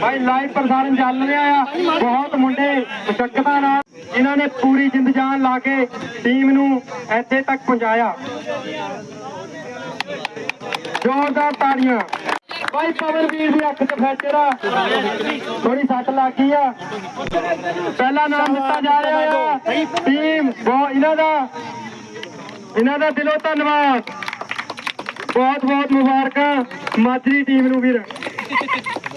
ਭਾਈ live ਪ੍ਰਸਾਰਣ ਚੱਲ ਰਿਹਾ ਆ। ਬਹੁਤ ਮੁੰਡੇ ਮੁਸ਼ਕਲਾਂ ਨਾਲ ਇਹਨਾਂ ਨੇ ਪੂਰੀ ਜਿੰਦ ਜਾਨ ਲਾ ਕੇ ਟੀਮ ਨੂੰ ਇੱਥੇ ਤੱਕ ਪਹੁੰਚਾਇਆ। ਜ਼ੋਰਦਾਰ ਤਾੜੀਆਂ। ਭਾਈ ਪਵਨਵੀਰ ਦੀ ਅੱਖ ਤੇ ਫ੍ਰੈਕਚਰ ਆ। ਥੋੜੀ ਸੱਟ ਲੱਗ ਗਈ ਆ। ਪਹਿਲਾ ਨਾਮ ਦਿੱਤਾ ਜਾ ਰਿਹਾ ਆ। ਟੀਮ ਬਹੁਤ ਇਹਨਾਂ ਦਾ ਇਹਨਾਂ ਦਾ ਦਿਲੋਂ ਧੰਨਵਾਦ। ਬਹੁਤ ਬਹੁਤ ਮੁਬਾਰਕਾਂ। ਮਾਜਰੀ ਟੀਮ ਨੂੰ ਵੀਰ।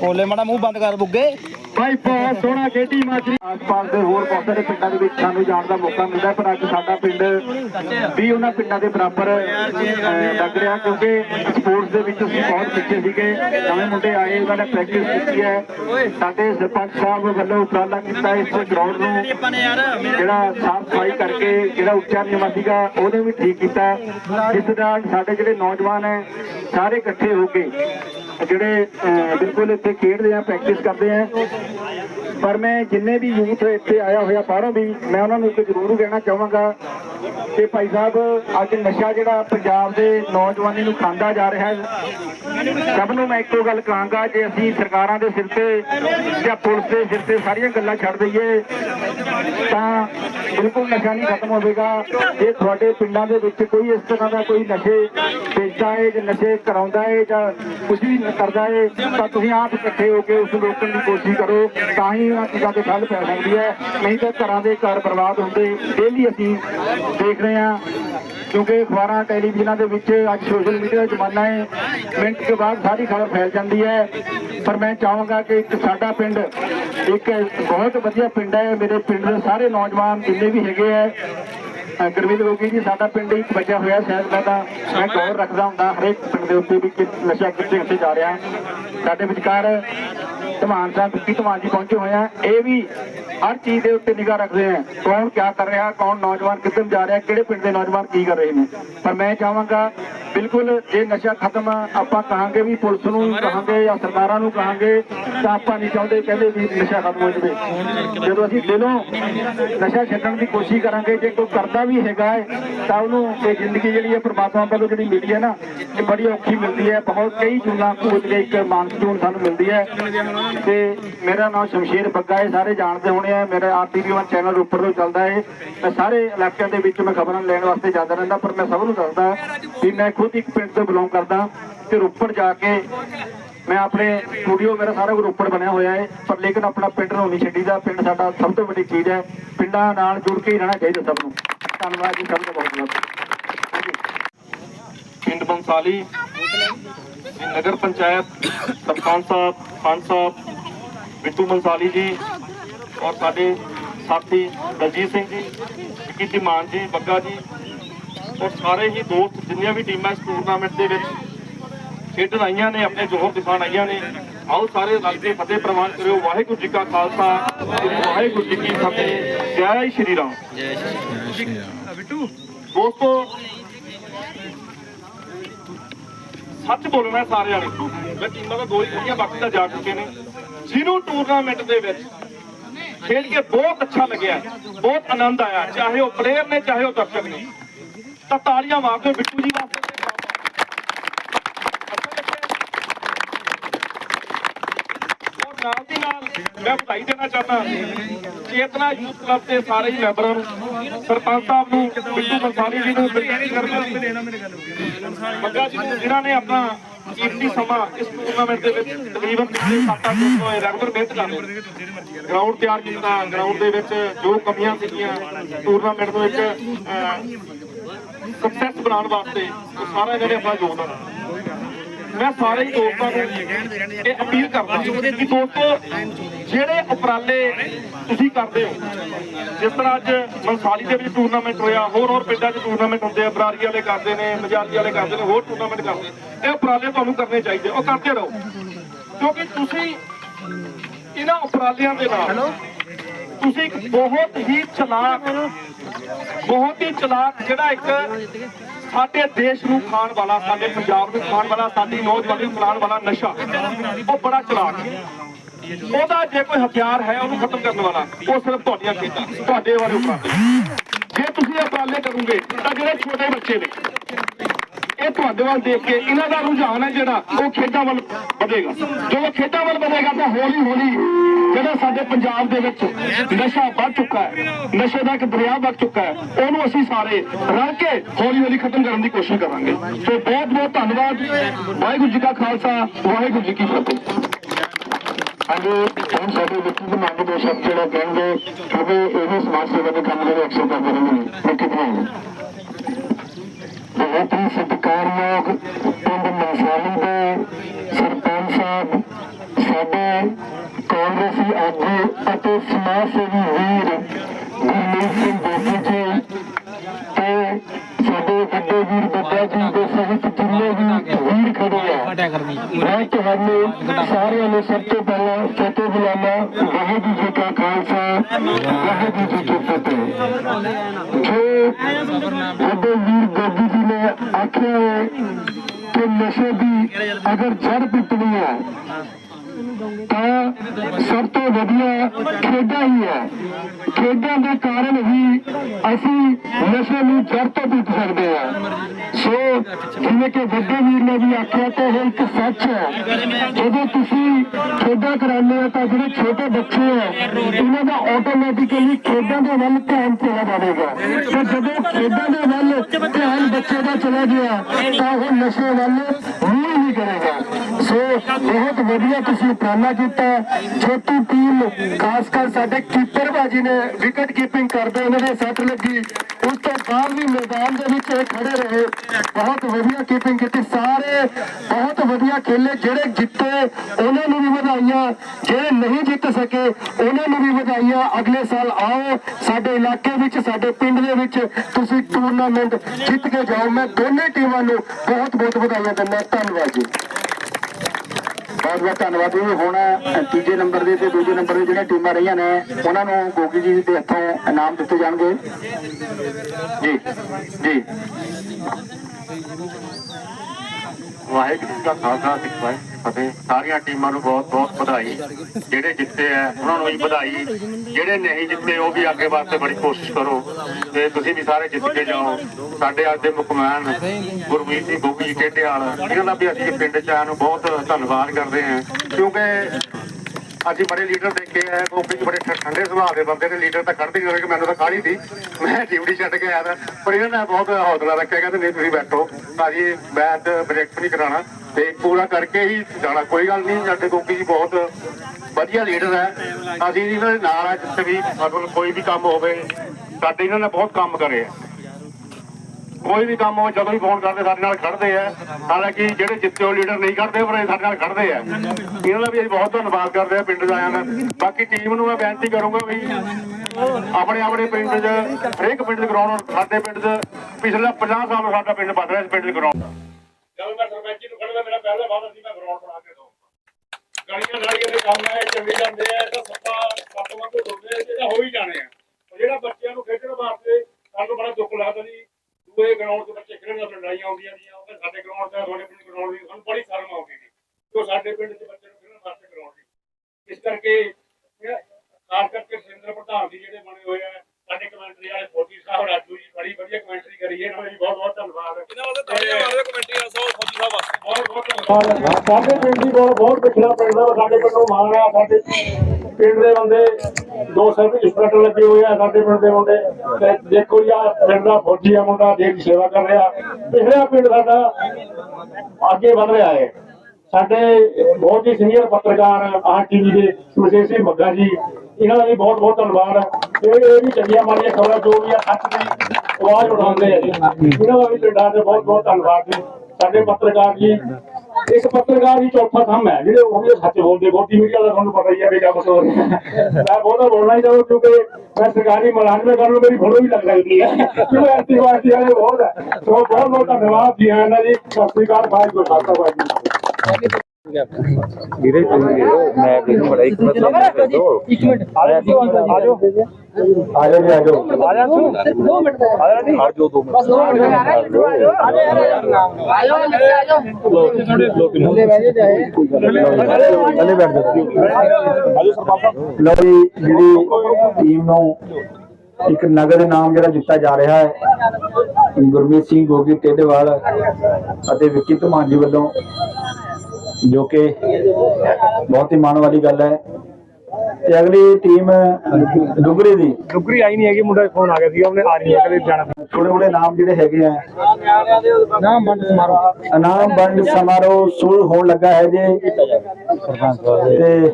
ਬੋਲੇ ਮਾੜਾ ਮੂੰਹ ਬੰਦ ਕਰ ਬੁੱਗੇ। ਭਾਈ ਬਹੁਤ ਸੋਹਣਾ ਖੇਡੀ ਮਾਜਰੀ। ਆਸ-ਪਾਸ ਦੇ ਹੋਰ ਬਹੁਤ ਸਾਰੇ ਪਿੰਡਾਂ ਦੇ ਵਿੱਚ ਸਾਨੂੰ ਜਾਣ ਦਾ ਮੌਕਾ ਮਿਲਦਾ ਪਰ ਅੱਜ ਸਾਡਾ ਪਿੰਡ ਵੀ ਉਹਨਾਂ ਪਿੰਡਾਂ ਦੇ ਬਰਾਬਰ ਲੱਗ ਰਿਹਾ ਕਿਉਂਕਿ ਸਪੋਰਟਸ ਦੇ ਵਿੱਚ ਅਸੀਂ ਬਹੁਤ ਪਿੱਛੇ ਸੀਗੇ, ਨਵੇਂ ਮੁੰਡੇ ਆਏ, ਉਹਨਾਂ ਨੇ ਪ੍ਰੈਕਟਿਸ ਕੀਤੀ ਹੈ। ਸਾਡੇ ਸਰਪੰਚ ਸਾਹਿਬ ਵੱਲੋਂ ਉਪਰਾਲਾ ਕੀਤਾ ਇਸ ਗਰਾਊਂਡ ਨੂੰ, ਜਿਹੜਾ ਸਾਫ਼ ਸਫ਼ਾਈ ਕਰਕੇ, ਜਿਹੜਾ ਉੱਚਾ ਨੀਵਾਂ ਸੀਗਾ, ਉਹਨੇ ਵੀ ਠੀਕ ਕੀਤਾ। ਜਿਸ ਨਾਲ ਸਾਡੇ ਜਿਹੜੇ ਨੌਜਵਾਨ ਹੈ ਸਾਰੇ ਇਕੱਠੇ ਹੋ ਕੇ ਜਿਹੜੇ ਬਿਲਕੁਲ ਇੱਥੇ ਖੇਡਦੇ ਆ ਪ੍ਰੈਕਟਿਸ ਕਰਦੇ ਆ। ਪਰ ਮੈਂ ਜਿੰਨੇ ਵੀ ਯੂਥ ਇੱਥੇ ਆਇਆ ਹੋਇਆ, ਬਾਹਰੋਂ ਵੀ, ਮੈਂ ਉਹਨਾਂ ਨੂੰ ਇੱਕ ਜ਼ਰੂਰ ਕਹਿਣਾ ਚਾਹਾਂਗਾ ਕਿ ਭਾਈ ਸਾਹਿਬ, ਅੱਜ ਨਸ਼ਾ ਜਿਹੜਾ ਪੰਜਾਬ ਦੇ ਨੌਜਵਾਨੀ ਨੂੰ ਖਾਂਦਾ ਜਾ ਰਿਹਾ ਹੈ, ਸਭ ਨੂੰ ਮੈਂ ਇੱਕੋ ਗੱਲ ਕਹਾਂਗਾ ਜੇ ਅਸੀਂ ਸਰਕਾਰਾਂ ਦੇ ਸਿਰ ਤੇ ਜਾਂ ਪੁਲਿਸ ਦੇ ਸਿਰ ਤੇ ਸਾਰੀਆਂ ਗੱਲਾਂ ਛੱਡ ਦਈਏ, ਤਾਂ ਬਿਲਕੁਲ ਨਸ਼ਾ ਨਹੀਂ ਖਤਮ ਹੋਵੇਗਾ। ਜੇ ਤੁਹਾਡੇ ਪਿੰਡਾਂ ਦੇ ਵਿੱਚ ਕੋਈ ਇਸ ਤਰ੍ਹਾਂ ਦਾ ਕੋਈ ਨਸ਼ੇ ਵੇਚਦਾ ਹੈ ਜਾਂ ਨਸ਼ੇ ਕਰਾਉਂਦਾ ਹੈ ਜਾਂ ਕੁਝ ਵੀ ਕਰਦਾ ਹੈ ਤਾਂ ਤੁਸੀਂ ਆਪ ਇਕੱਠੇ ਹੋ ਕੇ ਉਸ ਨੂੰ ਰੋਕਣ ਦੀ ਕੋਸ਼ਿਸ਼ ਕਰੋ, ਤਾਂ ਹੀ ਇਹਨਾਂ ਚੀਜ਼ਾਂ ਤੇ ਠੱਲ ਪੈ ਸਕਦੀ ਹੈ। ਨਹੀਂ ਤਾਂ ਘਰਾਂ ਦੇ ਘਰ ਬਰਬਾਦ ਹੁੰਦੇ ਡੇਲੀ ਅਸੀਂ ਦੇਖ ਰਹੇ ਹਾਂ, ਕਿਉਂਕਿ ਅਖਬਾਰਾਂ ਟੈਲੀਵਿਜ਼ਨਾਂ ਦੇ ਵਿੱਚ ਅੱਜ ਸੋਸ਼ਲ ਮੀਡੀਆ ਦਾ ਜ਼ਮਾਨਾ ਹੈ ਮਿੰਟ ਕੇ ਬਾਅਦ ਸਾਰੀ ਖਬਰ ਫੈਲ ਜਾਂਦੀ ਹੈ। ਪਰ ਮੈਂ ਚਾਹਾਂਗਾ ਕਿ ਇੱਕ ਸਾਡਾ ਪਿੰਡ, ਇੱਕ ਬਹੁਤ ਵਧੀਆ ਪਿੰਡ ਹੈ, ਮੇਰੇ ਪਿੰਡ ਦੇ ਸਾਰੇ ਨੌਜਵਾਨ ਜਿੰਨੇ ਵੀ ਹੈਗੇ ਹੈ ਗੁਰਮੀਤ ਗੋਗੀ ਜੀ ਸਾਡਾ ਪਿੰਡ ਇੱਕ ਬਚਿਆ ਹੋਇਆ ਸ਼ਾਇਦ ਮੈਂ ਤਾਂ ਮੈਂ ਗੌਰ ਰੱਖਦਾ ਹੁੰਦਾ ਹਰੇਕ ਪਿੰਡ ਦੇ ਉੱਤੇ ਵੀ ਕਿ ਨਸ਼ਾ ਕਿੱਥੇ ਕਿੱਥੇ ਜਾ ਰਿਹਾ ਸਾਡੇ ਵਿਚਕਾਰ ਧਮਾਨ ਸਾਹਿਬ ਵਿੱਕੀ ਧਮਾਨ ਜੀ ਪਹੁੰਚੇ ਹੋਏ ਆ। ਇਹ ਵੀ ਹਰ ਚੀਜ਼ ਦੇ ਉੱਤੇ ਨਿਗਾਹ ਰੱਖਦੇ ਆ। ਕੌਣ ਕੀ ਕਰ ਰਿਹਾ, ਕੌਣ ਨੌਜਵਾਨ ਕਿੱਧਰ ਜਾ ਰਿਹਾ, ਕਿਹੜੇ ਪਿੰਡ ਦੇ ਨੌਜਵਾਨ ਕੀ ਕਰ ਰਹੇ ਨੇ। ਪਰ ਮੈਂ ਚਾਹਾਂਗਾ, ਬਿਲਕੁਲ ਜੇ ਨਸ਼ਾ ਖਤਮ ਆਪਾਂ ਕਹਾਂਗੇ ਵੀ ਪੁਲਿਸ ਨੂੰ ਕਹਾਂਗੇ ਜਾਂ ਸਰਕਾਰਾਂ ਨੂੰ ਕਹਾਂਗੇ, ਤਾਂ ਆਪਾਂ ਨਹੀਂ ਚਾਹੁੰਦੇ ਕਹਿੰਦੇ ਵੀ ਨਸ਼ਾ ਖਤਮ ਹੋ ਜਾਵੇ। ਜਦੋਂ ਅਸੀਂ ਦਿਲੋਂ ਨਸ਼ਾ ਛੱਡਣ ਦੀ ਕੋਸ਼ਿਸ਼ ਕਰਾਂਗੇ, ਜੇ ਕੋਈ ਕਰਦਾ ਵੀ ਹੈਗਾ ਹੈ, ਤਾਂ ਉਹਨੂੰ ਇਹ ਜ਼ਿੰਦਗੀ ਜਿਹੜੀ ਹੈ ਪਰਮਾਤਮਾ ਵੱਲੋਂ ਜਿਹੜੀ ਮਿਲੀ ਹੈ ਨਾ, ਇਹ ਬੜੀ ਔਖੀ ਮਿਲਦੀ ਹੈ। ਬਹੁਤ ਕਈ ਜੂਨਾਂ ਕੋਲ ਇੱਕ ਮਾਨਸੂਨ ਸਾਨੂੰ ਮਿਲਦੀ ਹੈ। ਤੇ ਮੇਰਾ ਨਾਮ ਸ਼ਮਸ਼ੀਰ ਬੱਗਾ ਹੈ, ਸਾਰੇ ਜਾਣਦੇ ਹੋਣੇ ਆ, ਮੇਰਾ ਆਰਟੀਵੀ ਚੈਨਲ ਉੱਪਰ ਤੋਂ ਚੱਲਦਾ ਹੈ। ਮੈਂ ਸਾਰੇ ਇਲਾਕਿਆਂ ਦੇ ਵਿੱਚ ਮੈਂ ਖਬਰਾਂ ਲੈਣ ਵਾਸਤੇ ਜਾਂਦਾ ਰਹਿੰਦਾ, ਪਰ ਮੈਂ ਸਭ ਨੂੰ ਦੱਸਦਾ ਕਿ ਮੈਂ ਖੁਦ ਇੱਕ ਪਿੰਡ ਤੋਂ ਬਿਲੋਂਗ ਕਰਦਾ ਤੇ ਰੋਪੜ ਜਾ ਕੇ ਮੈਂ ਆਪਣੇ ਸਟੂਡੀਓ ਮੇਰਾ ਸਾਰਾ ਕੁਝ ਉੱਪਰ ਬਣਿਆ ਹੋਇਆ ਹੈ, ਪਰ ਲੇਕਿਨ ਆਪਣਾ ਪਿੰਡ ਨੂੰ ਨਹੀਂ ਛੱਡੀਦਾ। ਪਿੰਡ ਸਾਡਾ ਸਭ ਤੋਂ ਵੱਡੀ ਚੀਜ਼ ਹੈ, ਪਿੰਡਾਂ ਨਾਲ ਜੁੜ ਕੇ ਹੀ ਰਹਿਣਾ ਚਾਹੀਦਾ ਸਭ ਨੂੰ। ਧੰਨਵਾਦ ਜੀ, ਸਭ ਦਾ ਬਹੁਤ ਬਹੁਤ ਹਾਂਜੀ। ਪਿੰਡ ਬੰਸਾਲੀ। ਨਗਰ ਪੰਚਾਇਤ ਸਰਪੰਚ ਸਾਹਿਬ ਖਾਨ ਸਾਹਿਬ ਬਿੱਟੂ ਬੰਸਾਲੀ ਜੀ ਔਰ ਸਾਡੇ ਸਾਥੀ ਦਲਜੀਤ ਸਿੰਘ ਜੀ ਵਿੱਕੀ ਮਾਨ ਜੀ ਬੱਗਾ ਜੀ ਔਰ ਸਾਰੇ ਹੀ ਦੋਸਤ ਜਿੰਨੀਆਂ ਵੀ ਟੀਮਾਂ ਇਸ ਟੂਰਨਾਮੈਂਟ ਦੇ ਵਿੱਚ ਖੇਡਣ ਆਈਆਂ ਨੇ ਆਪਣੇ ਜੋਹਰ ਦਿਖਾਉਣ ਆਈਆਂ ਨੇ ਆਓ ਸਾਰੇ ਰਲ ਕੇ ਫਤਿਹ ਪ੍ਰਵਾਨ ਕਰਿਓ। ਵਾਹਿਗੁਰੂ ਜੀ ਕਾ ਖਾਲਸਾ ਵਾਹਿਗੁਰੂ ਜੀ ਕੀ ਫਤਿਹ। ਜੈ ਸ਼੍ਰੀ ਰਾਮ। ਦੋਸਤੋ ਸੱਚ ਬੋਲਣਾ ਹੈ ਸਾਰਿਆਂ ਨੇ ਮੈਂ ਟੀਮਾਂ ਦਾ ਦੋ ਹੀ ਕੁੜੀਆਂ ਬਾਕੀ ਤਾਂ ਜਾ ਚੁੱਕੇ ਨੇ। ਜਿਹਨੂੰ ਟੂਰਨਾਮੈਂਟ ਦੇ ਵਿੱਚ ਖੇਡ ਕੇ ਬਹੁਤ ਅੱਛਾ ਲੱਗਿਆ, ਬਹੁਤ ਆਨੰਦ ਆਇਆ, ਚਾਹੇ ਉਹ ਪਲੇਅਰ ਨੇ, ਚਾਹੇ ਉਹ ਦਰਸ਼ਕ ਨੇ। ਤਾਂ ਤਾਲੀਆਂ ਮਾਰ ਕੇ ਬਿੱਟੂ ਜੀ ਵਾਸਤੇ ਔਰ ਨਾਲ ਦੀ ਨਾਲ ਮੈਂ ਵਧਾਈ ਦੇਣਾ ਚਾਹੁੰਦਾ। ਚੇਤਨਾ ਯੂਥ ਕਲੱਬ ਦੇ ਸਾਰੇ ਹੀ ਮੈਂਬਰਾਂ ਨੂੰ, ਸਰਪੰਚ ਸਾਹਿਬ ਨੂੰ, ਬਿੱਟੂ ਬੰਸਾਲੀ ਜੀ ਨੂੰ ਬੱਗਾ ਜੀ ਨੂੰ ਜਿਨ੍ਹਾਂ ਨੇ ਆਪਣਾ ਕੀਮਤੀ ਸਮਾਂ ਇਸ ਟੂਰਨਾਮੈਂਟ ਦੇ ਵਿੱਚ ਤਕਰੀਬਨ ਪਿਛਲੇ 7-8 ਦਿਨ ਤੋਂ ਰੈਗੂਲਰ ਮਿਹਨਤ ਕਰ ਗਰਾਊਂਡ ਤਿਆਰ ਕੀਤਾ ਗਰਾਊਂਡ ਦੇ ਵਿੱਚ ਜੋ ਕਮੀਆਂ ਸੀਗੀਆਂ ਟੂਰਨਾਮੈਂਟ ਦੇ ਵਿੱਚ ਸਕਸੈਸ ਬਣਾਉਣ ਵਾਸਤੇ ਸਾਰਾ ਇਹਨਾਂ ਨੇ ਆਪਣਾ ਯੋਗਦਾਨ ਮੈਂ ਸਾਰੇ ਹੀ ਦੋਸਤਾਂ ਨੂੰ ਇਹ ਅਪੀਲ ਕਰਦਾ ਕਿ ਦੋਸਤੋ ਜਿਹੜੇ ਉਪਰਾਲੇ ਤੁਸੀਂ ਕਰਦੇ ਹੋ ਜਿਸ ਤਰ੍ਹਾਂ ਅੱਜ ਮਨਸਾਲੀ ਦੇ ਵਿੱਚ ਟੂਰਨਾਮੈਂਟ ਹੋਇਆ ਹੋਰ ਹੋਰ ਪਿੰਡਾਂ 'ਚ ਟੂਰਨਾਮੈਂਟ ਹੁੰਦੇ ਆ ਬਰਾਰੀ ਵਾਲੇ ਕਰਦੇ ਨੇ ਮਜਾਰੀ ਵਾਲੇ ਕਰਦੇ ਨੇ ਹੋਰ ਟੂਰਨਾਮੈਂਟ ਕਰਦੇ ਇਹ ਉਪਰਾਲੇ ਤੁਹਾਨੂੰ ਕਰਨੇ ਚਾਹੀਦੇ ਉਹ ਕਰਦੇ ਰਹੋ। ਕਿਉਂਕਿ ਤੁਸੀਂ ਇਹਨਾਂ ਉਪਰਾਲਿਆਂ ਦੇ ਨਾਲ ਤੁਸੀਂ ਇੱਕ ਬਹੁਤ ਹੀ ਚਲਾਕ ਬਹੁਤ ਹੀ ਚਲਾਕ ਜਿਹੜਾ ਇੱਕ ਸਾਡੇ ਦੇਸ਼ ਨੂੰ ਖਾਣ ਵਾਲਾ, ਸਾਡੇ ਪੰਜਾਬ ਨੂੰ ਖਾਣ ਵਾਲਾ, ਸਾਡੀ ਨੌਜਵਾਨੀ ਨੂੰ ਖਿਲਾਉਣ ਵਾਲਾ ਨਸ਼ਾ, ਉਹ ਬੜਾ ਚਲਾਕ ਹੈ। ਉਹਦਾ ਜੇ ਕੋਈ ਹਥਿਆਰ ਹੈ, ਉਹਨੂੰ ਖਤਮ ਕਰਨ ਵਾਲਾ, ਉਹ ਸਿਰਫ ਤੁਹਾਡੀਆਂ ਖੇਡਾਂ, ਤੁਹਾਡੇ ਵਾਲੇ ਉਪਰਾਲੇ। ਜੇ ਤੁਸੀਂ ਉਪਰਾਲੇ ਕਰੋਗੇ, ਤਾਂ ਜਿਹੜੇ ਛੋਟੇ ਬੱਚੇ ਨੇ, ਇਹ ਤੁਹਾਡੇ ਵੱਲ ਦੇਖ ਕੇ ਇਹਨਾਂ ਦਾ ਰੁਝਾਨ ਹੈ ਜਿਹੜਾ, ਉਹ ਖੇਡਾਂ ਵੱਲ ਵਧੇਗਾ। ਜਦੋਂ ਖੇਡਾਂ ਵੱਲ ਵਧੇਗਾ, ਤਾਂ ਹੌਲੀ ਹੌਲੀ ਜਿਹੜਾ ਸਾਡੇ ਪੰਜਾਬ ਦੇ ਵਿੱਚ ਨਸ਼ਾ ਵੱਧ ਚੁੱਕਾ ਹੈ, ਨਸ਼ੇ ਦਾ ਇੱਕ ਦਰਿਆ ਵੱਧ ਚੁੱਕਾ ਹੈ, ਉਹਨੂੰ ਅਸੀਂ ਸਾਰੇ ਰਲ ਕੇ ਹੌਲੀ ਹੌਲੀ ਖਤਮ ਕਰਨ ਦੀ ਕੋਸ਼ਿਸ਼ ਕਰਾਂਗੇ। ਸੋ ਬਹੁਤ ਬਹੁਤ ਧੰਨਵਾਦ। ਵਾਹਿਗੁਰੂ ਜੀ ਕਾ ਖਾਲਸਾ, ਵਾਹਿਗੁਰੂ ਜੀ ਕੀ ਫਤਿਹ। ਹਾਂਜੀ, ਹੁਣ ਸਾਡੇ ਵਿੱਚ ਦੀ ਮੰਗ ਦੇ ਸ਼ਬਦ ਜਿਹੜਾ ਕਹਿੰਦੇ ਕਿਉਂਕਿ ਇਹ ਸਮਾਜ ਸੇਵਾ ਦੇ ਕੰਮ ਜਿਹੜੇ ਅਕਸਰ ਕਰਦੇ ਰਹਿੰਦੇ ਨੇ ਮੁੱਖ ਭਾਗ ਬਹੁਤ ਹੀ ਸਤਿਕਾਰਯੋਗ ਪਿੰਡ ਮਨਸਾਲੀ ਦੇ ਸਰਪੰਚ ਸਾਹਿਬ ਸਾਡੇ ਕਾਂਗਰਸੀ ਆਗੂ ਅਤੇ ਸਮਾਜ ਸੇਵੀ ਵੀਰ ਗੁਰਮੀਤ ਸਿੰਘ ਦੋਸੀ ਜੀ ਤੇ ਸਾਡੇ ਵੱਡੇ ਵੀਰ ਬੱਬਾ ਜੀ ਦੇ ਸਹਿਤ ਜਿੰਨੇ ਵੀ ਵੀਰ ਖੜੇ ਆ ਮੈਂ ਤੁਹਾਨੂੰ ਸਾਰਿਆਂ ਨੂੰ ਸਭ ਤੋਂ ਪਹਿਲਾਂ ਫਤਿਹ ਬੁਲਾਣਾ ਵਾਹਿਗੁਰੂ ਜੀ ਕਾ ਖਾਲਸਾ, ਵਾਹਿਗੁਰੂ ਜੀ ਕੀ ਫਤਿਹ। ਜੋ ਵੱਡੇ ਵੀਰ ਗੋਗੀ ਜੀ ਨੇ ਆਖਿਆ ਹੈ ਕਿ ਨਸ਼ੇ ਦੀ ਅਗਰ ਜੜ ਪੁੱਟਣੀ ਹੈ ਤਾਂ ਸਭ ਤੋਂ ਵਧੀਆ ਖੇਡਾਂ ਹੀ ਹੈ। ਖੇਡਾਂ ਦੇ ਕਾਰਨ ਹੀ ਅਸੀਂ ਨਸ਼ੇ ਨੂੰ ਜੜ ਤੋਂ ਪੁੱਟ ਸਕਦੇ ਹਾਂ। ਸੋ ਜਿਵੇਂ ਕਿ ਵੱਡੇ ਵੀਰ ਨੇ ਵੀ ਆਖਿਆ ਤੇ ਇਹ ਇੱਕ ਸੱਚ ਹੈ। ਜਦੋਂ ਤੁਸੀਂ ਖੇਡਾਂ ਕਰਾਉਂਦੇ ਆ ਤਾਂ ਜਿਹੜੇ ਛੋਟੇ ਬੱਚੇ ਹੈ, ਇਹਨਾਂ ਦਾ ਆਟੋਮੈਟਿਕਲੀ ਖੇਡਾਂ ਦੇ ਵੱਲ ਧਿਆਨ ਚਲਾ ਜਾਵੇਗਾ। ਤੇ ਜਦੋਂ ਖੇਡਾਂ ਦੇ ਵੱਲ ਧਿਆਨ ਬੱਚੇ ਦਾ ਚਲਾ ਗਿਆ, ਤਾਂ ਉਹ ਨਸ਼ੇ ਵੱਲ ਮੂੰਹ ਹੀ ਨਹੀਂ ਕਰੇਗਾ। ਸੋ ਬਹੁਤ ਵਧੀਆ ਤੁਸੀਂ ਉਪਰਾਲਾ ਕੀਤਾ। ਛੋਟੀ ਟੀਮ ਖਾਸ ਕਰ ਸਾਡੇ ਕੀਪਰ ਬਾਜੀ ਨੇ ਵਿਕਟ ਕੀਪਿੰਗ ਕਰਦੇ, ਉਹਨਾਂ ਦੇ ਸੱਟ ਲੱਗੀ। ਉਸ ਤੋਂ ਬਾਅਦ ਵੀ ਮੈਦਾਨ ਦੇ ਵਿੱਚ ਇਹ ਖੜੇ ਰਹੇ। ਬਹੁਤ ਵਧੀਆ ਕੀਪਿੰਗ ਕੀਤੀ। ਸਾਰੇ ਬਹੁਤ ਵਧੀਆ ਖੇਲੇ, ਜਿਹੜੇ ਜਿੱਤੇ, ਉਹਨਾਂ ਨੂੰ ਵੀ ਵਧਾਈਆਂ। ਜਿਹੜੇ ਨਹੀਂ ਜਿੱਤ ਸਕੇ, ਉਹਨਾਂ ਨੂੰ ਵੀ ਵਧਾਈਆਂ। ਅਗਲੇ ਸਾਲ ਆਓ, ਸਾਡੇ ਇਲਾਕੇ ਵਿੱਚ, ਸਾਡੇ ਪਿੰਡ ਦੇ ਵਿੱਚ ਤੁਸੀਂ ਟੂਰਨਾਮੈਂਟ ਜਿੱਤ ਕੇ ਜਾਓ। ਮੈਂ ਦੋਨੇ ਟੀਮਾਂ ਨੂੰ ਬਹੁਤ ਬਹੁਤ ਵਧਾਈਆਂ ਦਿੰਦਾ। ਧੰਨਵਾਦ ਜੀ। ਬਹੁਤ ਬਹੁਤ ਧੰਨਵਾਦ ਜੀ। ਹੁਣ ਤੀਜੇ ਨੰਬਰ ਦੇ ਤੇ ਦੂਜੇ ਨੰਬਰ ਦੇ ਜਿਹੜੀਆਂ ਟੀਮਾਂ ਰਹੀਆਂ ਨੇ, ਉਹਨਾਂ ਨੂੰ ਗੋਗੀ ਜੀ ਦੇ ਹੱਥੋਂ ਇਨਾਮ ਦਿੱਤੇ ਜਾਣਗੇ। ਜੀ ਜੀ। ਵਾਹਿਗੁਰੂ ਦਾ ਖਾਲਸਾ ਸਿੱਖ ਵਾਹਿਗੁਰੂ ਜੀ ਫਤਿਹ। ਸਾਰੀਆਂ ਟੀਮਾਂ ਨੂੰ ਬਹੁਤ ਬਹੁਤ ਵਧਾਈ। ਜਿਹੜੇ ਜਿੱਤੇ ਆ ਉਹਨਾਂ ਨੂੰ ਵੀ ਵਧਾਈ। ਜਿਹੜੇ ਨਹੀਂ ਜਿੱਤੇ, ਉਹ ਵੀ ਅੱਗੇ ਵਾਸਤੇ ਬੜੀ ਕੋਸ਼ਿਸ਼ ਕਰੋ। ਤੇ ਤੁਸੀਂ ਵੀ ਸਾਰੇ ਜਿੱਤ ਕੇ ਜਾਓ। ਸਾਡੇ ਅੱਜ ਦੇ ਮੁਕਮਾਨ ਗੁਰਮੀਤ ਸਿੰਘ ਗੋਗੀ ਜੀ ਟੇਡੇਵਾਲ ਇਹਨਾਂ ਦਾ ਵੀ ਅਸੀਂ ਪਿੰਡ ਚ ਆਇਆਂ ਨੂੰ ਬਹੁਤ ਧੰਨਵਾਦ ਕਰਦੇ ਹਾਂ। ਕਿਉਂਕਿ ਅਸੀਂ ਬੜੇ ਲੀਡਰ ਦੇਖੇ ਆ ਗੋਪੀ ਬੜੇ ਠੰਡੇ ਸੁਭਾਅ ਦੇ ਬੰਦੇ ਨੇ, ਲੀਡਰ ਤਾਂ ਖੜਦੇ ਨਹੀਂ ਕਿ ਮੈਨੂੰ ਤਾਂ ਕਾਹਲੀ ਸੀ। ਮੈਂ ਡਿਊਟੀ ਛੱਡ ਕੇ ਆਇਆ ਤਾ, ਪਰ ਇਹਨਾਂ ਨੇ ਬਹੁਤ ਹੌਸਲਾ ਰੱਖਿਆ, ਕਹਿੰਦੇ ਨਹੀਂ ਤੁਸੀਂ ਬੈਠੋ, ਭਾਜੀ ਮੈਂ ਤਾਂ ਬ੍ਰੇਕ ਨਹੀਂ ਕਰਾਉਣਾ, ਤੇ ਪੂਰਾ ਕਰਕੇ ਹੀ ਜਾਣਾ, ਕੋਈ ਗੱਲ ਨਹੀਂ, ਸਾਡੇ ਗੋਪੀ ਜੀ ਬਹੁਤ ਵਧੀਆ ਲੀਡਰ ਹੈ। ਅਸੀਂ ਇਹਨਾਂ ਦੇ ਨਾਲ ਆ, ਜਿੱਥੇ ਵੀ ਮਤਲਬ ਕੋਈ ਵੀ ਕੰਮ ਹੋਵੇ, ਸਾਡੇ ਇਹਨਾਂ ਨੇ ਬਹੁਤ ਕੰਮ ਕਰੇ ਆ। ਕੋਈ ਵੀ ਕੰਮ ਹੋ ਜਦੋਂ ਵੀ ਫੋਨ ਕਰਦੇ, ਸਾਡੇ ਨਾਲ ਖੜਦੇ ਆ। ਹਾਲਾਂਕਿ ਜਿਹੜੇ ਜਿੱਤੇ ਹੋਏ ਲੀਡਰ ਨਹੀਂ ਖੜਦੇ ਪਰ ਇਹ ਸਾਡੇ ਨਾਲ ਖੜਦੇ ਆ। ਇਹਨਾਂ ਦਾ ਵੀ ਅਸੀਂ ਬਹੁਤ ਧੰਨਵਾਦ ਕਰਦੇ ਆ ਪਿੰਡ ਦੇ ਆਇਆਂ ਦਾ। ਬਾਕੀ ਟੀਮ ਨੂੰ ਮੈਂ ਬੇਨਤੀ ਕਰੂੰਗਾ ਵੀ ਆਪਣੇ ਆਪਣੇ ਪਿੰਡ 'ਚ, ਹਰੇਕ ਪਿੰਡ 'ਚ ਗਰਾਊਂਡ ਸਾਡੇ ਪਿੰਡ 'ਚ ਪਿਛਲੇ 50 ਸਾਲ ਸਾਡਾ ਪਿੰਡ ਬਣ ਰਿਹਾ ਇਸ ਪਿੰਡ 'ਚ ਗਰਾਊਂਡ ਜਦੋਂ ਮੈਂ ਸਰਪੰਚੀ ਨੂੰ ਖੜਦਾ ਮੇਰਾ ਪਹਿਲਾ ਵਾਅਦਾ ਸੀ, ਮੈਂ ਗਰਾਊਂਡ ਬਣਾ ਕੇ ਦਊਂਗਾ। ਗਲੀਆਂ ਨਾਲੀਆਂ ਦੇ ਕੰਮ ਹੈ ਚੱਲੀ ਜਾਂਦੇ ਆ ਤਾਂ ਸੱਪਾ, ਸੱਪ ਵਾਂਗੂ ਡੁੱਬਦੇ ਜਿਹੜਾ ਹੋ ਹੀ ਜਾਣੇ ਆ ਉਹ ਜਿਹੜਾ ਬੱਚਿਆਂ ਨੂੰ ਖੇਡਣ ਵਾਸਤੇ ਸਾਨੂੰ ਬੜਾ ਦੁੱਖ ਲੱਗਦਾ ਜੀ ਦੂਏ ਗਰਾਊਂਡ ਦੇ ਬੱਚੇ ਖੇਡਣ ਨਾਲ ਲੜਾਈਆਂ ਆਉਂਦੀਆਂ ਉਹ ਸਾਡੇ ਗਰਾਊਂਡ ਤੇ ਤੁਹਾਡੇ ਪਿੰਡ ਗਰਾਊਂਡ ਦੀ ਸਾਨੂੰ ਬੜੀ ਸ਼ਰਮ ਆਉਂਦੀ ਜੀ ਜੋ ਸਾਡੇ ਪਿੰਡ ਦੇ ਬੱਚੇ ਨੂੰ ਖੇਡਣ ਵਾਸਤੇ ਗਰਾਊਂਡ ਦੀ ਇਸ ਕਰਕੇ ਇਹ ਖਾਸ ਕਰਕੇ ਸਿੰਦਰ ਪ੍ਰਧਾਨ ਜੀ ਜਿਹੜੇ ਬਣੇ ਹੋਏ ਆ ਸਾਡੇ ਕਮੈਂਟਰੀ ਵਾਲੇ ਫੌਜੀ ਸਾਹਿਬ ਰਾਜੂ ਜੀ ਬੜੀ ਵਧੀਆ ਕਮੈਂਟਰੀ ਕਰੀ ਹੈ। ਇਹਨਾਂ ਦਾ ਵੀ ਬਹੁਤ ਬਹੁਤ ਧੰਨਵਾਦ। ਇਹਨਾਂ ਵਾਸਤੇ ਤਾਲੀਆਂ ਮਾਰਦੇ ਕਮੈਂਟਰੀ ਵਾਲਾ ਸਾਹਿਬ ਫੌਜੀ ਸਾਹਿਬ ਵਾਸਤੇ। ਬਹੁਤ ਬਹੁਤ ਧੰਨਵਾਦ। ਸਾਡੇ ਪਿੰਡ ਦੀ ਬਹੁਤ ਬਹੁਤ ਪਿਛੜਾ ਪਿੰਡ ਦਾ ਸਾਡੇ ਪਿੰਡੋਂ ਮਾਣ ਆ ਸਾਡੇ ਪਿੰਡ ਦੇ ਬੰਦੇ ਦੋ ਸਿਰ ਇੰਸਪੈਕਟਰ ਲੱਗੇ ਹੋਏ ਆ, ਸਾਡੇ ਪਿੰਡ ਦੇ ਮੁੰਡੇ। ਤੇ ਦੇਖੋ ਜੀ, ਆ ਪਿੰਡ ਦਾ ਫੌਜੀ ਆ ਮੁੰਡਾ, ਦੇਸ਼ ਦੀ ਸੇਵਾ ਕਰ ਰਿਹਾ। ਪਿਛੜਾ ਪਿੰਡ ਸਾਡਾ ਅੱਗੇ ਵਧ ਰਿਹਾ ਹੈ। ਸਾਡੇ ਬਹੁਤ ਹੀ ਸੀਨੀਅਰ ਪੱਤਰਕਾਰ ਆਹ ਟੀਵੀ ਦੇ ਵਿਸ਼ੇਸ਼ ਸਿੰਘ ਬੱਗਾ ਜੀ, ਇਹਨਾਂ ਦਾ ਵੀ ਬਹੁਤ ਬਹੁਤ ਧੰਨਵਾਦ। ਇਹ ਇਹ ਵੀ ਚੰਗੀਆਂ ਮਾੜੀਆਂ ਖਬਰਾਂ ਜੋ ਵੀ ਆ, ਸੱਚ ਦੀ ਆਵਾਜ਼ ਉਠਾਉਂਦੇ ਆ ਜੀ। ਇਹਨਾਂ ਦਾ ਵੀ ਪਿੰਡਾਂ ਦੇ ਬਹੁਤ ਬਹੁਤ ਧੰਨਵਾਦ ਜੀ। ਸਾਡੇ ਪੱਤਰਕਾਰ ਜੀ ਇੱਕ ਪੱਤਰਕਾਰ ਹੀ ਚੌਥਾ ਥੰਮ ਹੈ, ਜਿਹੜੇ ਉਹ ਸੱਚ ਬੋਲਦੇ ਬਹੁਤੀ ਮੀਡੀਆ ਦਾ ਤੁਹਾਨੂੰ ਪਤਾ ਹੀ ਹੈ ਵੀ ਕਿਆ ਕੁਛ ਮੈਂ ਬਹੁਤਾ ਬੋਲਣਾ ਹੀ ਚਾਹੁੰਦਾ ਕਿਉਂਕਿ ਮੈਂ ਸਰਕਾਰੀ ਮੁਲਾਜ਼ਮ ਕਰਨ ਨੂੰ ਮੇਰੀ ਫੋਟੋ ਵੀ ਲੱਗ ਸਕਦੀ ਹੈ। ਕਿਉਂਕਿ ਐਸਟੀ ਵਾਸੀ ਵਾਲੇ ਬਹੁਤ ਹੈ। ਸੋ ਬਹੁਤ ਬਹੁਤ ਧੰਨਵਾਦ ਜੀ ਆਇਆਂ ਜੀ। ਸਤਿ ਸ੍ਰੀ ਅਕਾਲ ਭਾਈ ਗੁਰੂ ਜੀ ਵੀਰੇ ਮੈਂ ਵੀ ਬੜਾ ਇੱਕ ਮਿੰਟ ਦੇ ਦੋ ਇੱਕ ਮਿੰਟ ਆ ਜਾ ਆ ਜਾਓ। ਆ ਜਾਓ ਆ ਜਾਓ। ਆ ਜਾ ਤੂੰ 2 ਮਿੰਟ। ਆ ਜਾ। ਨਹੀਂ ਹਟ ਜਾਓ 2 ਮਿੰਟ। ਬਸ 2 ਮਿੰਟ। ਥੱਲੇ ਬੈਠ ਜਾਓ ਲਓ ਜੀ ਜਿਹੜੀ ਟੀਮ ਨੂੰ ਇੱਕ ਨਗਦ ਇਨਾਮ ਜਿਹੜਾ ਦਿੱਤਾ ਜਾ ਰਿਹਾ ਹੈ ਗੁਰਮੀਤ ਸਿੰਘ ਗੋਗੀ ਟੇਡੇਵਾਲ ਅਤੇ ਵਿੱਕੀ ਧਮਾਨ ਜੀ ਵੱਲੋਂ ਜੋ ਕਿ ਬਹੁਤ ਹੀ ਮਾਣ ਵਾਲੀ ਗੱਲ ਹੈ। ਤੇ ਅਗਲੀ ਟੀਮ ਡੁਗਰੀ ਦੀ। ਡੁਗਰੀ ਆਈ ਨਹੀਂ ਹੈਗੀ ਮੁੰਡਾ ਫੋਨ ਆ ਗਿਆ ਸੀ ਉਹਨੇ ਆ ਨਹੀਂ ਹੈ ਕਦੇ ਜਾਣਾ। ਥੋੜੇ ਥੋੜੇ ਨਾਮ ਜਿਹੜੇ ਹੈਗੇ ਆ। ਨਾਮ ਬੰਦ ਸਮਾਰੋਹ। ਇਨਾਮ ਵੰਡ ਸਮਾਰੋਹ ਸ਼ੁਰੂ ਹੋਣ ਲੱਗਾ ਹੈ ਜੀ। ਤੇ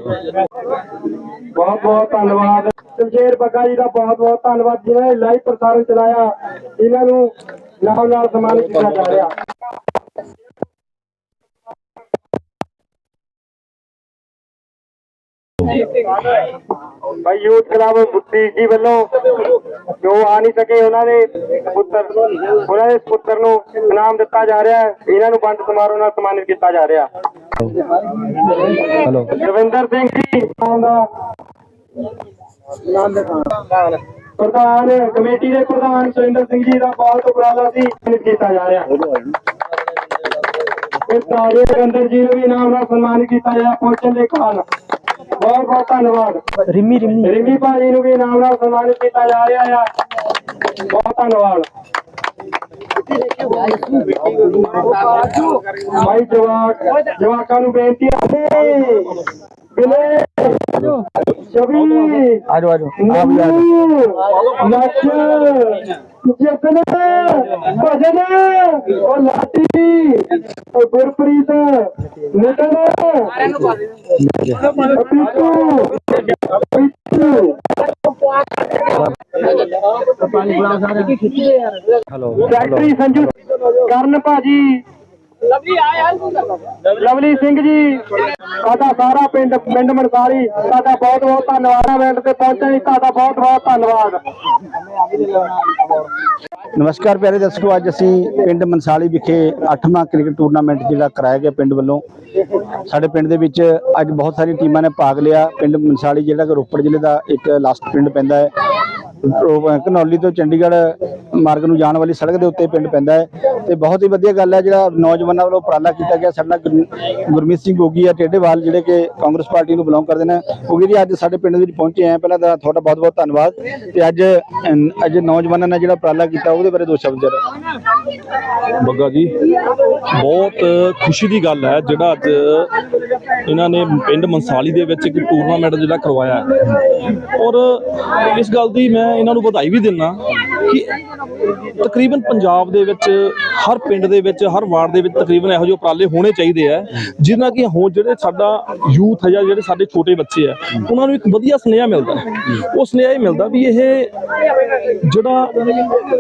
ਬਹੁਤ ਬਹੁਤ ਧੰਨਵਾਦ। ਸ਼ਮਸ਼ੇਰ ਬੱਗਾ ਜੀ ਦਾ ਬਹੁਤ ਬਹੁਤ ਧੰਨਵਾਦ ਜਿਨ੍ਹਾਂ ਨੇ ਲਾਈਵ ਪ੍ਰਸਾਰਣ ਚਲਾਇਆ। ਇਹਨਾਂ ਨੂੰ ਨਾਲ ਨਾਲ ਸਨਮਾਨਿਤ ਕੀਤਾ ਜਾ ਰਿਹਾ। ਭਾਈ ਯੂਥ ਕਲੱਬ ਬੁੱਤੀ ਜੀ ਵੱਲੋਂ ਜੋ ਆ ਨਹੀਂ ਸਕੇ ਉਹਨਾਂ ਦੇ ਪੁੱਤਰ ਉਹਨਾਂ ਦੇ ਪੁੱਤਰ ਨੂੰ ਇਨਾਮ ਦਿੱਤਾ ਜਾ ਰਿਹਾ ਹੈ। ਇਹਨਾਂ ਨੂੰ ਵੰਡ ਸਮਾਰੋਹ ਨਾਲ ਸਨਮਾਨਿਤ ਕੀਤਾ ਜਾ ਰਿਹਾ। ਹਲੋ। ਰਵਿੰਦਰ ਸਿੰਘ ਜੀ ਦਾ ਪ੍ਰਧਾਨ ਕਮੇਟੀ ਦੇ ਪ੍ਰਧਾਨ ਸੁਰਿੰਦਰ ਸਿੰਘ ਜੀ ਦਾ ਬਹੁਤ ਉਪਰਾਲਾ ਸੀ ਸਨਮਾਨਿਤ ਕੀਤਾ ਜਾ ਰਿਹਾ। ਇਸ ਤਾਰੇ ਅੰਦਰ ਜੀ ਨੂੰ ਵੀ ਨਾਮ ਨਾਲ ਸਨਮਾਨਿਤ ਕੀਤਾ ਜਾ ਪਹੁੰਚਣ ਦੇ ਕਾਰਨ। ਬਹੁਤ ਬਹੁਤ ਧੰਨਵਾਦ। ਰਿਮੀ ਰਿਮੀ। ਰਿੰਮੀ ਭਾਜੀ ਨੂੰ ਵੀ ਨਾਮ ਨਾਲ ਸਨਮਾਨਿਤ ਕੀਤਾ ਜਾ ਰਿਹਾ ਆ। ਬਹੁਤ ਧੰਨਵਾਦ। ਭਾਈ ਜਵਾਕ ਜਵਾਕਾਂ ਨੂੰ ਬੇਨਤੀ ਹੈ ਬਿਲੇ ਛਵੀ ਆਜੋ ਆਜੋ। ਲੱਖ ਜਤਨ ਭਜਨ ਉਹ ਲਾਟੀ ਉਹ ਗੁਰਪ੍ਰੀਤ ਨਿਤਨ ਪੀਤੂ ਪੀਤੂ ਹਲੋ ਫੈਕਟਰੀ ਸੰਜੂ ਕਰਨ ਭਾਜੀ। ਲਵਲੀ ਸਿੰਘ ਜੀ ਸਾਡਾ ਸਾਰਾ ਪਿੰਡ ਪਿੰਡ ਮਨਸਾਰੀ ਸਾਡਾ ਬਹੁਤ ਬਹੁਤ ਧੰਨਵਾਦ। ਹੈ ਇਵੈਂਟ ਤੇ ਪਹੁੰਚਣ ਲਈ ਤੁਹਾਡਾ ਬਹੁਤ ਬਹੁਤ ਧੰਨਵਾਦ। ਨਮਸਕਾਰ ਪਿਆਰੇ ਦਰਸ਼ਕੋ ਅੱਜ ਅਸੀਂ ਪਿੰਡ ਮਨਸਾਲੀ ਵਿਖੇ 8ਵਾਂ ਕ੍ਰਿਕਟ ਟੂਰਨਾਮੈਂਟ ਜਿਹੜਾ ਕਰਾਇਆ ਗਿਆ ਪਿੰਡ ਵੱਲੋਂ। ਸਾਡੇ ਪਿੰਡ ਦੇ ਵਿੱਚ ਅੱਜ ਬਹੁਤ ਸਾਰੀਆਂ ਟੀਮਾਂ ਨੇ ਭਾਗ ਲਿਆ। ਪਿੰਡ ਮਨਸਾਲੀ ਜਿਹੜਾ ਕਿ ਰੋਪੜ ਜ਼ਿਲ੍ਹੇ ਦਾ ਇੱਕ ਲਾਸਟ ਪਿੰਡ ਪੈਂਦਾ ਹੈ। ਰੋ- ਘਨੌਲੀ ਤੋਂ ਚੰਡੀਗੜ੍ਹ ਮਾਰਗ ਨੂੰ ਜਾਣ ਵਾਲੀ ਸੜਕ ਦੇ ਉੱਤੇ ਪਿੰਡ ਪੈਂਦਾ ਹੈ ਤੇ ਬਹੁਤ ਹੀ ਵਧੀਆ ਗੱਲ ਹੈ ਜਿਹੜਾ ਨੌਜਵਾਨਾਂ ਵੱਲੋਂ ਉਪਰਾਲਾ ਕੀਤਾ ਗਿਆ। ਸਾਡਾ ਗੁਰ- ਗੁਰਮੀਤ ਸਿੰਘ ਗੋਗੀ ਆ ਟੇਢੇਵਾਲ ਜਿਹੜੇ ਕਿ ਕਾਂਗਰਸ ਪਾਰਟੀ ਨੂੰ ਬਿਲੋਂਗ ਕਰਦੇ ਨੇ। ਗੋਗੀ ਜੀ, ਅੱਜ ਸਾਡੇ ਪਿੰਡ ਦੇ ਵਿੱਚ ਪਹੁੰਚੇ ਆ ਪਹਿਲਾਂ ਤਾਂ ਤੁਹਾਡਾ ਬਹੁਤ ਬਹੁਤ ਧੰਨਵਾਦ ਤੇ ਅੱਜ ਅੱਜ ਨੌਜਵਾਨਾਂ ਨੇ ਜਿਹੜਾ ਉਪਰਾਲਾ ਕੀਤਾ ਉਹਦੇ ਬਾਰੇ ਦੋ ਸ਼ਬਦ ਜਰਾ। ਬੱਗਾ ਜੀ, ਬਹੁਤ ਖੁਸ਼ੀ ਦੀ ਗੱਲ ਹੈ ਜਿਹੜਾ ਅੱਜ ਇਹਨਾਂ ਨੇ ਪਿੰਡ ਮਨਸਾਲੀ ਦੇ ਵਿੱਚ ਇੱਕ ਟੂਰਨਾਮੈਂਟ ਜਿਹੜਾ ਕਰਵਾਇਆ ਹੈ। ਔਰ ਇਸ ਗੱਲ ਦੀ ਮੈਂ ਇਹਨਾਂ ਨੂੰ ਵਧਾਈ ਵੀ ਦਿੰਦਾ ਕਿ ਤਕਰੀਬਨ ਪੰਜਾਬ ਦੇ ਵਿੱਚ, ਹਰ ਪਿੰਡ ਦੇ ਵਿੱਚ, ਹਰ ਵਾਰਡ ਦੇ ਵਿੱਚ ਤਕਰੀਬਨ ਇਹੋ ਜਿਹੇ ਉਪਰਾਲੇ ਹੋਣੇ ਚਾਹੀਦੇ ਆ ਜਿਨ੍ਹਾਂ ਕਿ ਹੋ ਜਿਹੜੇ ਸਾਡਾ ਯੂਥ ਹੈ ਜਾਂ ਜਿਹੜੇ ਸਾਡੇ ਛੋਟੇ ਬੱਚੇ ਆ ਉਹਨਾਂ ਨੂੰ ਇੱਕ ਵਧੀਆ ਸੁਨੇਹਾ ਮਿਲਦਾ ਉਹ ਸੁਨੇਹਾ ਇਹ ਮਿਲਦਾ ਵੀ ਇਹ ਜਿਹੜਾ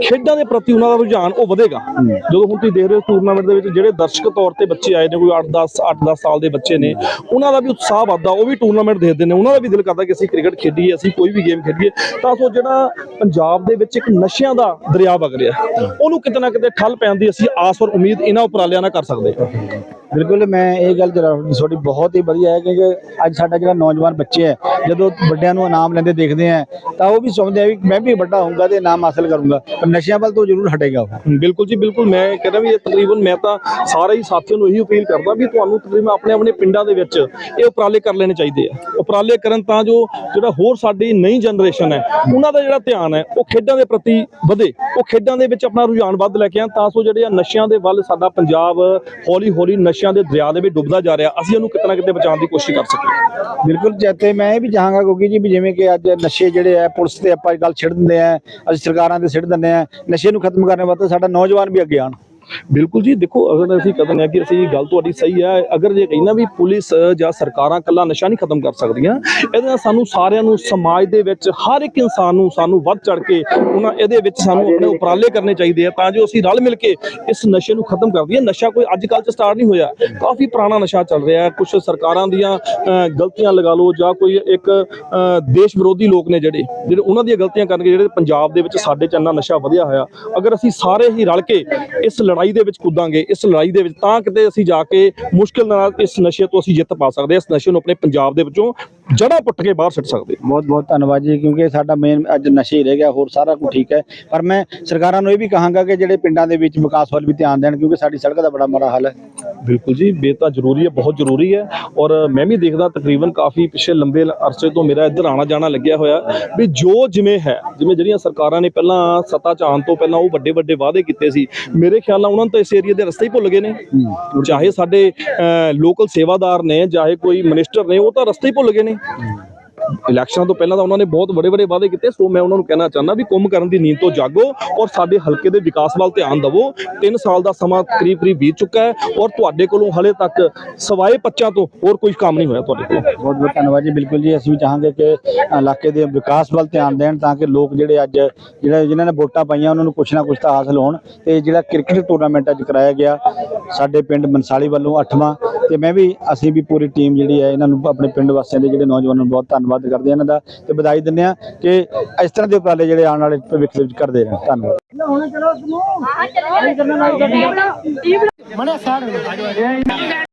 ਖੇਡਾਂ ਦੇ ਪ੍ਰਤੀ ਉਹਨਾਂ ਦਾ ਰੁਝਾਨ ਉਹ ਵਧੇਗਾ। ਜਦੋਂ ਹੁਣ ਤੁਸੀਂ ਦੇਖ ਰਹੇ ਹੋ ਟੂਰਨਾਮੈਂਟ ਦੇ ਵਿੱਚ ਜਿਹੜੇ ਦਰਸ਼ਕ ਤੌਰ ਤੇ ਬੱਚੇ ਆਏ ਨੇ, ਕੋਈ 8-10 8-10 ਸਾਲ ਦੇ ਬੱਚੇ ਨੇ, ਉਹਨਾਂ ਦਾ ਵੀ ਉਤਸ਼ਾਹ ਵੱਧਦਾ, ਉਹ ਵੀ ਟੂਰਨਾਮੈਂਟ ਦੇਖਦੇ ਨੇ, ਉਹਨਾਂ ਦਾ ਵੀ ਦਿਲ ਕਰਦਾ ਕਿ ਅਸੀਂ ਕ੍ਰਿਕਟ ਖੇਡੀਏ, ਅਸੀਂ ਕੋਈ ਵੀ ਗੇਮ ਖੇਡੀਏ। ਤਾਂ ਸੋ ਜਿਹੜਾ ਪੰਜਾਬ ਦੇ ਵਿੱਚ ਇੱਕ ਨਸ਼ਿਆਂ ਦਾ ਦਰਿਆ ਵਗ ਰਿਹਾ, ਉਹਨੂੰ ਕਿਤੇ ਨਾ ਕਿਤੇ ਠੱਲ ਪੈਣ ਦੀ ਅਸੀਂ ਆਸ ਔਰ ਉਮੀਦ ਇਹਨਾਂ ਉਪਰਾਲਿਆਂ ਨਾਲ ਕਰ ਸਕਦੇ ਹਾਂ। ਬਿਲਕੁਲ, ਮੈਂ ਇਹ ਗੱਲ ਜਰਾ ਤੁਹਾਡੀ ਬਹੁਤ ਹੀ ਵਧੀਆ ਹੈ ਕਿਉਂਕਿ ਅੱਜ ਸਾਡਾ ਜਿਹੜਾ ਨੌਜਵਾਨ ਬੱਚੇ ਹੈ, ਜਦੋਂ ਵੱਡਿਆਂ ਨੂੰ ਇਨਾਮ ਲੈਂਦੇ ਦੇਖਦੇ ਆ ਤਾਂ ਉਹ ਵੀ ਸੋਚਦੇ ਆ ਵੀ ਮੈਂ ਵੀ ਵੱਡਾ ਹੋਊਂਗਾ ਤੇ ਇਨਾਮ ਹਾਸਲ ਕਰੂੰਗਾ, ਪਰ ਨਸ਼ਿਆਂ ਵੱਲ ਤੋਂ ਜ਼ਰੂਰ ਹਟੇਗਾ ਬਿਲਕੁਲ ਜੀ, ਬਿਲਕੁਲ, ਮੈਂ ਕਹਿੰਦਾ ਵੀ ਇਹ ਤਕਰੀਬਨ ਮੈਂ ਤਾਂ ਸਾਰੇ ਹੀ ਸਾਥੀਆਂ ਨੂੰ ਇਹੀ ਅਪੀਲ ਕਰਦਾ ਵੀ ਤੁਹਾਨੂੰ ਤਕਰੀਬਨ ਆਪਣੇ ਆਪਣੇ ਪਿੰਡਾਂ ਦੇ ਵਿੱਚ ਇਹ ਉਪਰਾਲੇ ਕਰ ਲੈਣੇ ਚਾਹੀਦੇ ਆ। ਉਪਰਾਲੇ ਕਰਨ ਤਾਂ ਜੋ ਜਿਹੜਾ ਹੋਰ ਸਾਡੀ ਨਈ ਜਨਰੇਸ਼ਨ ਹੈ, ਉਹਨਾਂ ਦਾ ਜਿਹੜਾ ਧਿਆਨ ਹੈ, ਉਹ ਖੇਡਾਂ ਦੇ ਪ੍ਰਤੀ ਵਧੇ, ਉਹ ਖੇਡਾਂ ਦੇ ਵਿੱਚ ਆਪਣਾ ਰੁਝਾਨ ਵੱਧ ਲੈ ਕੇ ਆਉਣ ਤਾਂ ਸੋ ਜਿਹੜੇ ਆ ਨਸ਼ਿਆਂ ਦੇ ਵੱਲ ਸਾਡਾ ਪੰਜਾਬ ਹੌਲੀ ਹੌਲੀ ਨਸ਼ੇ ਨਸ਼ਿਆਂ ਦੇ ਦਰਿਆ ਦੇ ਵਿੱਚ ਡੁੱਬਦਾ ਜਾ ਰਿਹਾ, ਅਸੀਂ ਉਹਨੂੰ ਕਿਤੇ ਨਾ ਕਿਤੇ ਬਚਾਉਣ ਦੀ ਕੋਸ਼ਿਸ਼ ਕਰ ਸਕੀਏ ਬਿਲਕੁਲ ਜੱਤੇ ਮੈਂ ਇਹ ਵੀ ਚਾਹਾਂਗਾ ਕਿਉਂਕਿ ਜੀ ਵੀ ਜਿਵੇਂ ਕਿ ਅੱਜ ਨਸ਼ੇ ਜਿਹੜੇ ਆ, ਪੁਲਿਸ ਤੇ ਆਪਾਂ ਗੱਲ ਛਿੜ ਦਿੰਦੇ ਆ, ਅਸੀਂ ਸਰਕਾਰਾਂ ਤੇ ਛਿੜ ਦਿੰਦੇ ਆ, ਨਸ਼ੇ ਨੂੰ ਖਤਮ ਕਰਨ ਵਾਸਤੇ ਸਾਡਾ ਨੌਜਵਾਨ ਵੀ ਅੱਗੇ ਆਉਣ। ਬਿਲਕੁਲ ਜੀ ਦੇਖੋ ਅਗਰ ਅਸੀਂ ਕਹਿੰਦੇ ਹਾਂ ਕਿ ਅਸੀਂ ਗੱਲ ਤੁਹਾਡੀ ਸਹੀ ਹੈ ਅਗਰ ਜੇ ਕਹਿੰਦਾ ਵੀ ਪੁਲਿਸ ਜਾਂ ਸਰਕਾਰਾਂ ਕੱਲਾ ਨਸ਼ਾ ਨਹੀਂ ਖਤਮ ਕਰ ਸਕਦੀਆਂ ਇਹਦੇ ਨਾਲ ਸਾਨੂੰ ਸਾਰਿਆਂ ਨੂੰ ਸਮਾਜ ਦੇ ਵਿੱਚ ਹਰ ਇੱਕ ਇਨਸਾਨ ਨੂੰ ਸਾਨੂੰ ਵੱਧ ਚੜ ਕੇ ਉਹਨਾਂ ਇਹਦੇ ਵਿੱਚ ਸਾਨੂੰ ਆਪਣੇ ਉਪਰਾਲੇ ਕਰਨੇ ਚਾਹੀਦੇ ਆ ਤਾਂ ਜੋ ਅਸੀਂ ਰਲ ਮਿਲ ਕੇ ਇਸ ਨਸ਼ੇ ਨੂੰ ਖਤਮ ਕਰ ਦਈਏ। ਨਸ਼ਾ ਕੋਈ ਅੱਜ ਕੱਲ੍ਹ ਚ ਸਟਾਰਟ ਨਹੀਂ ਹੋਇਆ। ਕਾਫੀ ਪੁਰਾਣਾ ਨਸ਼ਾ ਚੱਲ ਰਿਹਾ ਹੈ। ਕੁਝ ਸਰਕਾਰਾਂ ਦੀਆਂ ਅ, ਗਲਤੀਆਂ ਲਗਾ ਲਓ ਜਾਂ ਕੋਈ ਇੱਕ ਦੇਸ਼ ਵਿਰੋਧੀ ਲੋਕ ਨੇ ਜਿਹੜੇ ਜਿਹੜੇ ਉਹਨਾਂ ਦੀਆਂ ਗਲਤੀਆਂ ਕਰਕੇ ਜਿਹੜੇ ਪੰਜਾਬ ਦੇ ਵਿੱਚ ਸਾਡੇ ਚ ਇੰਨਾ ਨਸ਼ਾ ਵਧਿਆ ਹੋਇਆ। ਅਗਰ ਅਸੀਂ ਸਾਰੇ ਹੀ ਰਲ ਕੇ ਇਸ ਲੜਾਈ ਦੇ ਵਿੱਚ ਕੁੱਦਾਂਗੇ, ਇਸ ਲੜਾਈ ਦੇ ਵਿੱਚ ਤਾਂ ਕਿਤੇ ਅਸੀਂ ਜਾ ਕੇ ਮੁਸ਼ਕਿਲ ਨਾਲ ਇਸ ਨਸ਼ੇ ਤੋਂ ਅਸੀਂ ਜਿੱਤ ਪਾ ਸਕਦੇ ਹਾਂ, ਇਸ ਨਸ਼ੇ ਨੂੰ ਆਪਣੇ ਪੰਜਾਬ ਦੇ ਵਿੱਚੋਂ ਜੜ੍ਹਾਂ ਪੁੱਟ ਕੇ ਬਾਹਰ ਸਿੱਟ ਸਕਦੇ। ਬਹੁਤ ਬਹੁਤ ਧੰਨਵਾਦ ਜੀ ਕਿਉਂਕਿ ਸਾਡਾ ਮੇਨ ਅੱਜ ਨਸ਼ੇ ਹੀ ਰਹਿ ਗਿਆ ਹੋਰ ਸਾਰਾ ਕੁਝ ਠੀਕ ਹੈ। ਪਰ ਮੈਂ ਸਰਕਾਰਾਂ ਨੂੰ ਇਹ ਵੀ ਕਹਾਂਗਾ ਕਿ ਜਿਹੜੇ ਪਿੰਡਾਂ ਦੇ ਵਿੱਚ ਵਿਕਾਸ ਵੱਲ ਵੀ ਧਿਆਨ ਦੇਣ ਕਿਉਂਕਿ ਸਾਡੀ ਸੜਕ ਦਾ ਬੜਾ ਮਾੜਾ ਹਾਲ ਹੈ। ਬਿਲਕੁਲ ਜੀ ਬੇ ਤਾਂ ਜ਼ਰੂਰੀ ਹੈ ਬਹੁਤ ਜ਼ਰੂਰੀ ਹੈ। ਔਰ ਮੈਂ ਵੀ ਦੇਖਦਾ ਤਕਰੀਬਨ ਕਾਫੀ ਪਿਛੇ ਲੰਬੇ ਅਰਸੇ ਤੋਂ ਮੇਰਾ ਇੱਧਰ ਆਣਾ ਜਾਣਾ ਲੱਗਿਆ ਹੋਇਆ ਵੀ ਜੋ ਜਿਵੇਂ ਹੈ ਜਿਵੇਂ ਜਿਹੜੀਆਂ ਸਰਕਾਰਾਂ ਨੇ ਪਹਿਲਾਂ ਸੱਤਾ ਚ ਆਉਣ ਤੋਂ ਪਹਿਲਾਂ ਉਹ ਵੱਡੇ ਵੱਡੇ ਵਾਅਦੇ ਕੀਤੇ ਸੀ ਮੇਰੇ ਖਿਆਲ ਨਾਲ ਉਹਨਾਂ ਨੂੰ ਤਾਂ ਇਸ ਏਰੀਆ ਦੇ ਰਸਤੇ ਹੀ ਭੁੱਲ ਗਏ ਨੇ। ਚਾਹੇ ਸਾਡੇ ਲੋਕਲ ਸੇਵਾਦਾਰ ਨੇ ਚਾਹੇ ਕੋਈ ਮਿਨਿਸਟਰ ਨੇ ਉਹ ਤਾਂ ਰਸਤੇ ਹੀ ਭੁੱਲ ਗਏ ਨੇ। Yeah. Mm. ਇਲੈਕਸ਼ਨਾਂ ਤੋਂ ਪਹਿਲਾਂ ਤਾਂ ਉਹਨਾਂ ਨੇ ਬਹੁਤ ਵੱਡੇ ਵੱਡੇ ਵਾਅਦੇ ਕੀਤੇ। ਸੋ ਮੈਂ ਉਹਨਾਂ ਨੂੰ ਕਹਿਣਾ ਚਾਹੁੰਦਾ ਵੀ ਕੰਮ ਕਰਨ ਦੀ ਨੀਂਦ ਤੋਂ ਜਾਗੋ ਔਰ ਸਾਡੇ ਹਲਕੇ ਦੇ ਵਿਕਾਸ ਵੱਲ ਧਿਆਨ ਦਿਵੋ। 3 ਸਾਲ ਦਾ ਸਮਾਂ ਕਰੀਬ ਕਰੀਬ ਬੀਤ ਚੁੱਕਾ ਹੈ ਔਰ ਤੁਹਾਡੇ ਕੋਲੋਂ ਹਲੇ ਤੱਕ ਸਵਾਏ ਪੱਚਾਂ ਤੋਂ ਹੋਰ ਕੋਈ ਕੰਮ ਨਹੀਂ ਹੋਇਆ ਤੁਹਾਡੇ ਕੋਲੋਂ। ਬਹੁਤ ਬਹੁਤ ਧੰਨਵਾਦ ਜੀ, ਬਿਲਕੁਲ ਜੀ। ਅਸੀਂ ਵੀ ਚਾਹਾਂਗੇ ਕਿ ਇਲਾਕੇ ਦੇ ਵਿਕਾਸ ਵੱਲ ਧਿਆਨ ਦੇਣ ਤਾਂ ਕਿ ਲੋਕ ਜਿਹੜੇ ਅੱਜ ਜਿਹੜੇ ਜਿਨ੍ਹਾਂ ਨੇ ਵੋਟਾਂ ਪਾਈਆਂ, ਉਹਨਾਂ ਨੂੰ ਕੁਛ ਨਾ ਕੁਛ ਤਾਂ ਹਾਸਲ ਹੋਣ ਤੇ ਜਿਹੜਾ ਕ੍ਰਿਕਟ ਟੂਰਨਾਮੈਂਟ ਅੱਜ ਕਰਾਇਆ ਗਿਆ, ਸਾਡੇ ਪਿੰਡ ਮਨਸਾਲੀ ਵੱਲੋਂ 8ਵਾਂ ਤੇ ਮੈਂ ਵੀ, ਅਸੀਂ ਵੀ ਪੂਰੀ ਟੀਮ ਜਿਹੜੀ ਹੈ, ਇਹਨਾਂ ਨੂੰ ਆਪਣੇ ਪਿੰਡ ਵਾਸੀਆਂ ਦੇ ਜਿਹੜੇ ਨੌਜਵਾਨਾਂ ਨੂੰ ਬਹੁਤ ਧੰਨਵਾਦ ਕਰਦੇ ਹਾਂ ਇਹਨਾਂ ਦਾ ਤੇ ਵਧਾਈ ਦਿੰਦੇ ਹਾਂ ਕਿ ਇਸ ਤਰ੍ਹਾਂ ਦੇ ਉਪਰਾਲੇ ਜਿਹੜੇ ਆਉਣ ਵਾਲੇ ਭਵਿੱਖ ਦੇ ਵਿੱਚ ਕਰਦੇ ਰਹਿਣ। ਧੰਨਵਾਦ।